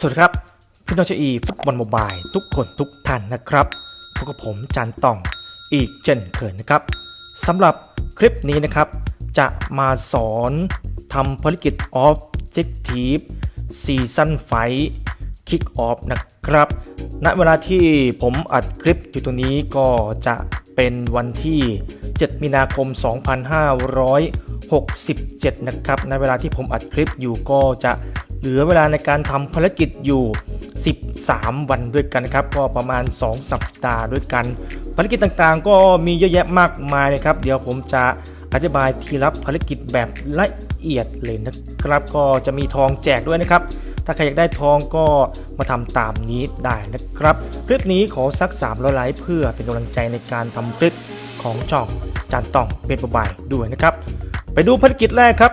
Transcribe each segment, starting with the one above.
สวัสดีครับพี่น้องชาวอีฟุตบอลโมบายทุกคนทุกท่านนะครับพบกับผมจันต่องอีกเช่นเคยนะครับสำหรับคลิปนี้นะครับ จะมาสอนทำภารกิจ Objective Season Fight Kick Off นะครับ ณเวลาที่ผมอัดคลิปอยู่ตรงนี้ก็จะเป็นวันที่ 7 มีนาคม 2567 นะครับในเวลาที่ผมอัดคลิปอยู่ก็จะ เหลือเวลาในการทำภารกิจอยู่ 13 วันด้วยกันนะครับ ก็ประมาณ 2 สัปดาห์ด้วยกัน ภารกิจต่างๆ ก็มีเยอะแยะมากมายนะครับ เดี๋ยวผมจะอธิบายทีละภารกิจแบบละเอียดเลยนะครับ ก็จะมีทองแจกด้วยนะครับ ถ้าใครอยากได้ทองก็มาทำตามนี้ได้นะครับ คลิปนี้ขอสัก300ไลค์เพื่อเป็นกำลังใจในการทำคลิปของช่องจานต้องเป็นประบายด้วยนะครับ ไปดูภารกิจแรกครับ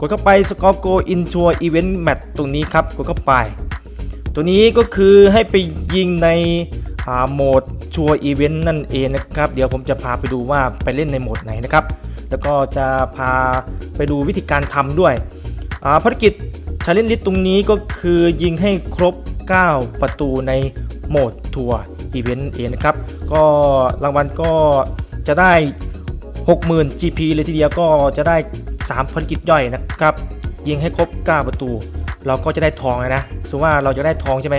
กดเข้าไปสกอร์โกอินทัวร์อีเวนต์แมตตรงนี้ครับกดเข้าไป ตัวนี้ก็คือให้ไปยิงในโหมดชัวร์อีเวนต์นั่นเองนะครับ เดี๋ยวผมจะพาไปดูว่าไปเล่นในโหมดไหนนะครับ แล้วก็จะพาไปดูวิธีการทำด้วยอ่าภารกิจชาเลนจ์ลิสตรงนี้ก็คือยิงให้ครบ 9 ประตูในโหมดทัวร์อีเวนต์เองนะครับ ก็รางวัลก็จะได้ 60,000 GP เลยทีเดียวก็จะได้ 3ภารกิจย่อยนะครับ ยิงให้ครบ 9 ประตู เราก็จะได้ทองเลยนะ สมมติว่าเราจะได้ทองใช่ไหม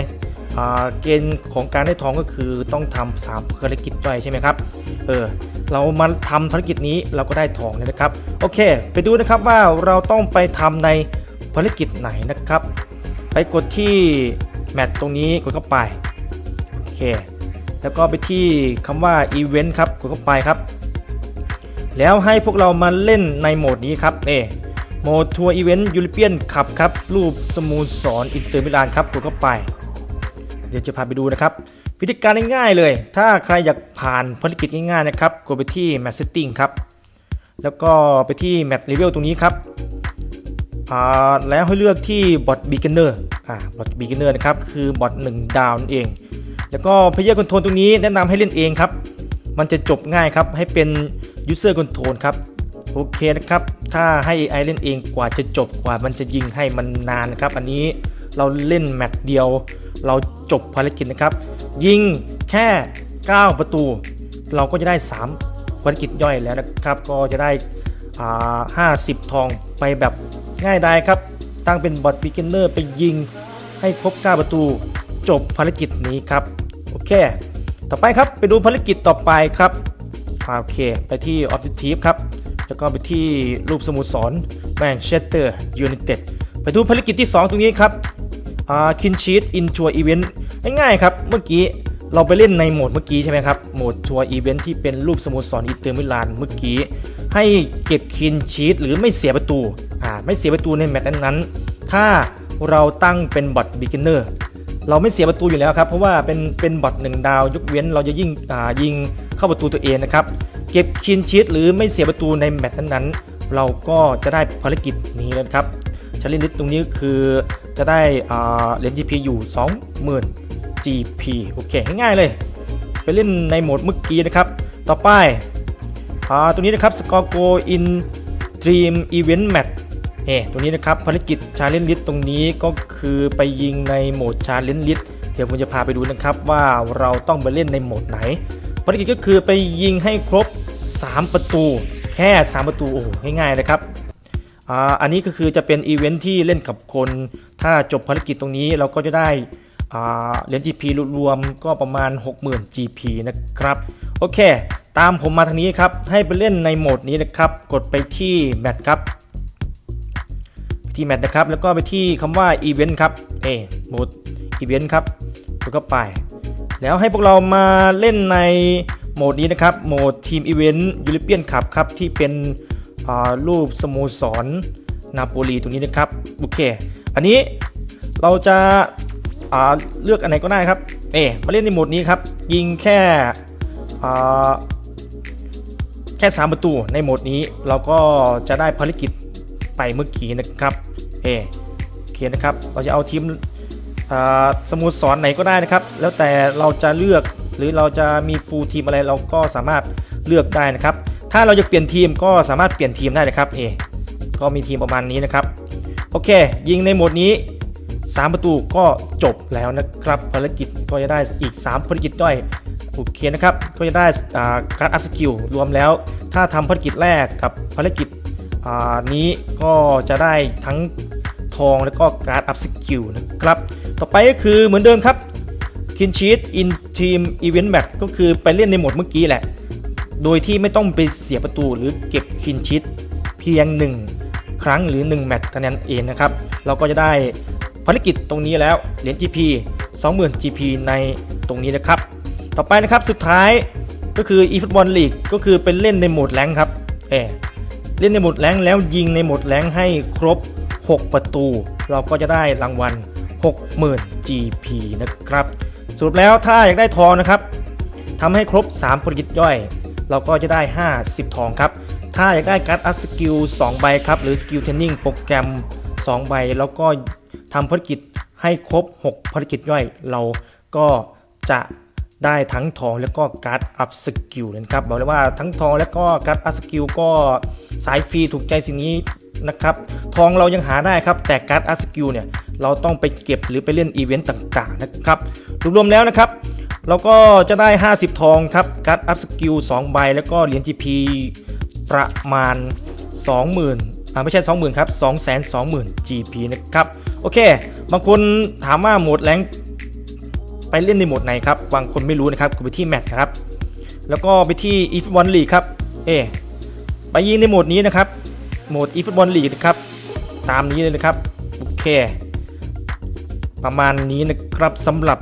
อ่าเกณฑ์ของการได้ทองก็คือต้องทำสามภารกิจย่อยใช่ไหมครับ เออ เรามาทำภารกิจนี้เราก็ได้ทองเลยนะครับ โอเค ไปดูนะครับว่าเราต้องไปทำในภารกิจไหนนะครับ ไปกดที่แมตตรงนี้กดเข้าไป โอเค แล้วก็ไปที่คำว่าอีเวนต์ครับ กดเข้าไปครับ แล้วให้พวกเรามาเล่นในโหมดนี้ครับนี่โหมดทัวร์อีเวนต์ยูโรเปียนคับครับ รูปสมูสรอินเตอร์มิลานครับกดเข้าไป เดี๋ยวจะพาไปดูนะครับ วิธีการง่ายๆเลย ถ้าใครอยากผ่านภารกิจง่ายๆนะครับกดไปที่ Match Setting ครับ แล้วก็ไปที่ Match Level ตรงนี้ครับอ่าแล้วให้เลือกที่ Bot Beginner อ่า Bot Beginner นะครับ คือบอท1ดาวนั่นเอง แล้วก็ Player Control ตรงนี้แนะนำให้เล่นเองครับ มันจะจบง่ายครับ ให้เป็น User Control ครับโอเคนะครับ ถ้าให้ AI เล่นเองกว่าจะจบกว่ามันจะยิงให้มันนานนะครับ อันนี้เราเล่นแมตช์เดียว เราจบภารกิจนะครับ ยิงแค่ 9 ประตู เราก็จะได้ 3 ภารกิจย่อยแล้วนะครับ ก็จะได้อ่า50 ทองไปแบบง่ายดายครับ ตั้งเป็นบอทบิ g เนอร์ไปยิงให้ครบ 9 ประตู จบภารกิจนี้ครับ โอเค ต่อไปครับไปดูภารกิจต่อไปครับ โอเค ไปที่ Objective ครับ แล้วก็ไปที่รูปสมุดสรแมนเชสเตอร์ยูไนเต็ดไปดูภารกิจที่ 2 ตรงนี้ครับอ่าคินชีตอินทัวร์อีเวนต์ง่ายๆครับ เมื่อกี้เราไปเล่นในโหมดเมื่อกี้ใช่ไหมครับ โหมดทัวร์อีเวนต์ที่เป็นรูปสโมุสรอินเตอร์มิลานเมื่อกี้ ให้เก็บคินชีตหรือไม่เสียประตู อ่า ไม่เสียประตูในแมตช์นั้นๆ ถ้าเราตั้งเป็นบอทบิ g เนอร์ เราไม่เสียประตูอยู่แล้วครับ เพราะว่าเป็นเป็นบอทหนึ่งดาว ยกเว้นเราจะยิ่งอ่ายิง เข้าประตูตัวเองนะครับ เก็บคินชีตหรือไม่เสียประตูในแมตช์นั้นๆ เราก็จะได้ภารกิจนี้แล้วครับชาเลนจ์ตรงนี้คือจะได้เหรียญ GP อยู่ 20,000 GP โอเคง่ายๆเลย ไปเล่นในโหมดเมื่อกี้นะครับ ต่อไปอตรงนี้นะครับ Score Go in Dream Event Match เอ่ตรงนี้นะครับภารกิจชาเลนจ์ลิสตรงนี้ก็คือไปยิงในโหมดชาเลนจ์ลิสเดี๋ยวผมจะพาไปดูนะครับว่าเราต้องไปเล่นในโหมดไหน ภารกิจก็คือไปยิงให้ครบ 3 ประตู แค่ 3 ประตูโอ้โหง่ายๆเลยครับอ่าอันนี้ก็คือจะเป็นอีเวนท์ที่เล่นกับคน ถ้าจบภารกิจตรงนี้เราก็จะได้อ่าเหรียญ GP รวมก็ประมาณ 60,000 GP นะครับ โอเค ตามผมมาทางนี้ครับ ให้ไปเล่นในโหมดนี้นะครับ กดไปที่แมตช์ครับ ที่แมตช์นะครับ แล้วก็ไปที่คำว่าอีเวนต์ครับ เอโหมดอีเวนต์ครับกดเข้าไป แล้วให้พวกเรามาเล่นในโหมดนี้นะครับ โหมดทีมอีเวนต์ยูโรเปียนคัพครับ ที่เป็นรูปสโมสรนาโปลีตรงนี้นะครับ โอเค อันนี้เราจะเลือกอันไหนก็ได้ครับ เอมาเล่นในโหมดนี้ครับ ยิงแค่แค่ 3 ประตูในโหมดนี้เราก็จะได้ภารกิจไปเมื่อกี้นะครับ เอโอเคนะครับ เราจะเอาทีม สมุดสอนไหนก็ได้นะครับ แล้วแต่เราจะเลือกหรือเราจะมีฟูลทีมอะไรเราก็สามารถเลือกได้นะครับ ถ้าเราจะเปลี่ยนทีมก็สามารถเปลี่ยนทีมได้นะครับเอก็มีทีมประมาณนี้นะครับ โอเค ยิงในโหมดนี้ 3 ประตูก็จบแล้วนะครับภารกิจก็จะได้อีก 3 ภารกิจย่อยโอเคนะครับก็จะได้อ่าการอัพสกิลรวมแล้ว ถ้าทำภารกิจแรกกับภารกิจนี้ก็จะได้ทั้งทองแล้วก็การอัพสกิลนะครับ ต่อไปก็คือเหมือนเดิมครับคินชีตอินทีมอีเวนต์แมตก็คือไปเล่นในโหมดเมื่อกี้แหละ โดยที่ไม่ต้องไปเสียประตูหรือเก็บคินชีตเพียง 1 ครั้งหรือ 1 แมตช์เท่านั้นเองนะครับ เราก็จะได้ภารกิจตรงนี้แล้วเหรียญ GP 20,000 GP ในตรงนี้นะครับ ต่อไปนะครับสุดท้ายก็คือ eFootball League ก็คือเป็นเล่นในโหมดแรงครับเอเล่นในโหมดแรงแล้วยิงในโหมดแรงให้ครบ 6 ประตู เราก็จะได้รางวัล 60,000 GP นะครับสรุปแล้วถ้าอยากได้ทองนะครับทำให้ครบ 3 ภารกิจย่อย เราก็จะได้ 50 ทองครับ ถ้าอยากได้การ์ดอัพสกิล 2 ใบครับ หรือสกิลเทรนนิ่งโปรแกรม 2 ใบ แล้วก็ทำภารกิจให้ครบ 6 ภารกิจย่อย เราก็จะได้ทั้งทองแล้วก็การ์ดอัพสกิลนะครับบอกเลยว่าทั้งทองแล้วก็การ์ดอัพสกิลก็สายฟรีถูกใจสิ่งนี้นะครับ ทองเรายังหาได้ครับ แต่การ์ดอัพสกิลเนี่ย เราต้องไปเก็บหรือไปเล่นอีเวนต์ต่างๆนะครับรวมๆแล้วนะครับ เราก็จะได้ 50 ทองครับการ์ดอัพสกิล2ใบแล้วก็เหรียญ GP ประมาณ 20,000อ่าไม่ใช่ 20,000ครับ220,000 GP นะครับโอเค บางคนถามว่าโหมดแรงไปเล่นในโหมดไหนครับ บางคนไม่รู้นะครับก็ไปที่แมตช์นะครับ แล้วก็ไปที่ eFootball League ครับ เอ ไปยิงในโหมดนี้นะครับ โหมด eFootball League นะครับ ตามนี้เลยนะครับ โอเค ประมาณนี้นะครับสำหรับ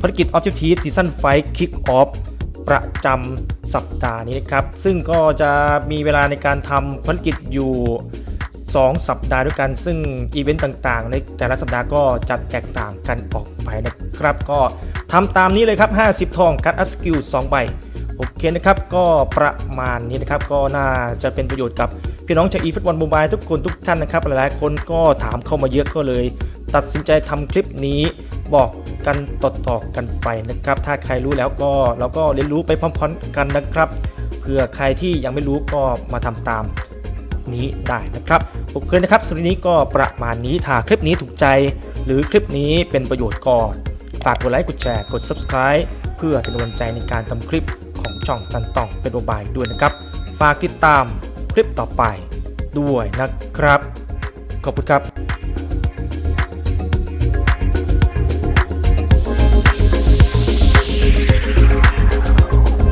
ภารกิจ Objective Season Fight Kick Off ประจำสัปดาห์นี้นะครับ ซึ่งก็จะมีเวลาในการทำภารกิจอยู่ 2 สัปดาห์ด้วยกัน ซึ่งอีเวนต์ต่างๆ ในแต่ละสัปดาห์ก็จะแตกต่างกันออกไปนะครับ ก็ทำตามนี้เลยครับ 50 ทองกัดอัพสกิล2ใบโอเคนะครับ ก็ประมาณนี้นะครับ ก็น่าจะเป็นประโยชน์กับพี่น้องชาวอีฟุตบอลโมบายทุกคนทุกท่านนะครับ หลายๆ คนก็ถามเข้ามาเยอะก็เลย ตัดสินใจทำคลิปนี้บอกกันต่อๆกันไปนะครับ ถ้าใครรู้แล้วก็เราก็เรียนรู้ไปพร้อมๆกันนะครับเผื่อใครที่ยังไม่รู้ก็มาทำตามนี้ได้นะครับโอเคนะครับสำหรับนี้ก็ประมาณนี้ถ้าคลิปนี้ถูกใจ หรือคลิปนี้เป็นประโยชน์ก็ฝากกดไลค์กดแชร์กด subscribe เพื่อเป็นกำลังใจในการทำคลิปของช่องจันตองเป็นโมบายด้วยนะครับ ฝากติดตามคลิปต่อไปด้วยนะครับ ขอบคุณครับ